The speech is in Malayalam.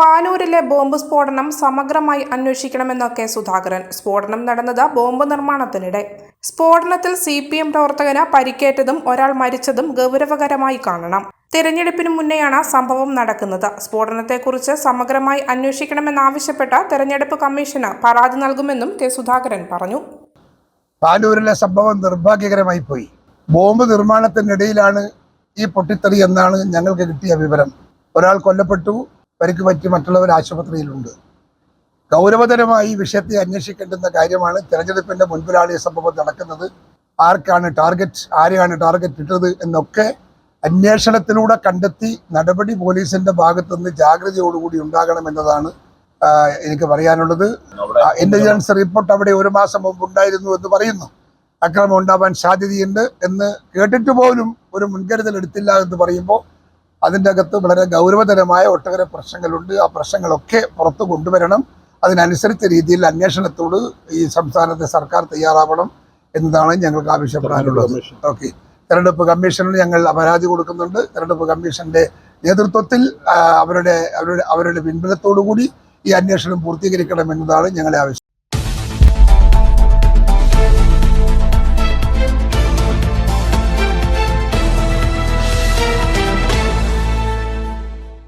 പാനൂരിലെ ബോംബ് സ്ഫോടനം സമഗ്രമായി അന്വേഷിക്കണമെന്ന കെ സുധാകരൻ. സ്ഫോടനം നടന്നത് ബോംബ് നിർമ്മാണത്തിനിടെ. സ്ഫോടനത്തിൽ സി പി എം പ്രവർത്തകന് പരിക്കേറ്റതും ഒരാൾ മരിച്ചതും ഗൗരവകരമായി കാണണം. തിരഞ്ഞെടുപ്പിന് മുന്നെയാണ് സംഭവം നടക്കുന്നത്. സ്ഫോടനത്തെക്കുറിച്ച് സമഗ്രമായി അന്വേഷിക്കണമെന്നാവശ്യപ്പെട്ട തെരഞ്ഞെടുപ്പ് കമ്മീഷന് പരാതി നൽകുമെന്നും കെ സുധാകരൻ പറഞ്ഞു. പാനൂരിലെ സംഭവം നിർഭാഗ്യകരമായി പോയി. ബോംബ് നിർമ്മാണത്തിനിടയിലാണ് ഈ പൊട്ടിത്തെറി എന്നാണ് ഞങ്ങൾക്ക് കിട്ടിയ വിവരം. ഒരാൾ കൊല്ലപ്പെട്ടു പരിക്ക് പറ്റി മറ്റുള്ളവർ ആശുപത്രിയിലുണ്ട്. ഗൗരവതരമായി ഈ വിഷയത്തെ അന്വേഷിക്കേണ്ടുന്ന കാര്യമാണ് തെരഞ്ഞെടുപ്പിന്റെ മുൻപിലാണ് ഈ സംഭവം നടക്കുന്നത്. ആർക്കാണ് ടാർഗറ്റ് ആരെയാണ് ടാർഗറ്റ് ഇട്ടത് എന്നൊക്കെ അന്വേഷണത്തിലൂടെ കണ്ടെത്തി നടപടി പോലീസിന്റെ ഭാഗത്തുനിന്ന് ജാഗ്രതയോടുകൂടി ഉണ്ടാകണം എന്നതാണ് എനിക്ക് പറയാനുള്ളത്. ഇന്റലിജൻസ് റിപ്പോർട്ട് അവിടെ ഒരു മാസം മുമ്പ് ഉണ്ടായിരുന്നു എന്ന് പറയുന്നു. അക്രമം ഉണ്ടാവാൻ സാധ്യതയുണ്ട് എന്ന് കേട്ടിട്ട് പോലും ഒരു മുൻകരുതൽ എടുത്തില്ല എന്ന് പറയുമ്പോൾ അതിന്റെ അകത്ത് വളരെ ഗൗരവതരമായ ഒട്ടേറെ പ്രശ്നങ്ങളുണ്ട്. ആ പ്രശ്നങ്ങളൊക്കെ പുറത്തു കൊണ്ടുവരണം. അതിനനുസരിച്ച രീതിയിൽ അന്വേഷണത്തോട് ഈ സംസ്ഥാനത്തെ സർക്കാർ തയ്യാറാവണം എന്നതാണ് ഞങ്ങൾക്ക് ആവശ്യപ്പെടാനുള്ളത്. ഓക്കെ. തെരഞ്ഞെടുപ്പ് കമ്മീഷനിൽ ഞങ്ങൾ പരാതി കൊടുക്കുന്നുണ്ട്. തെരഞ്ഞെടുപ്പ് കമ്മീഷന്റെ നേതൃത്വത്തിൽ അവരുടെ അവരുടെ അവരുടെ പിൻബലത്തോടു കൂടി ഈ അന്വേഷണം പൂർത്തീകരിക്കണം എന്നതാണ് ഞങ്ങളുടെ ആവശ്യം.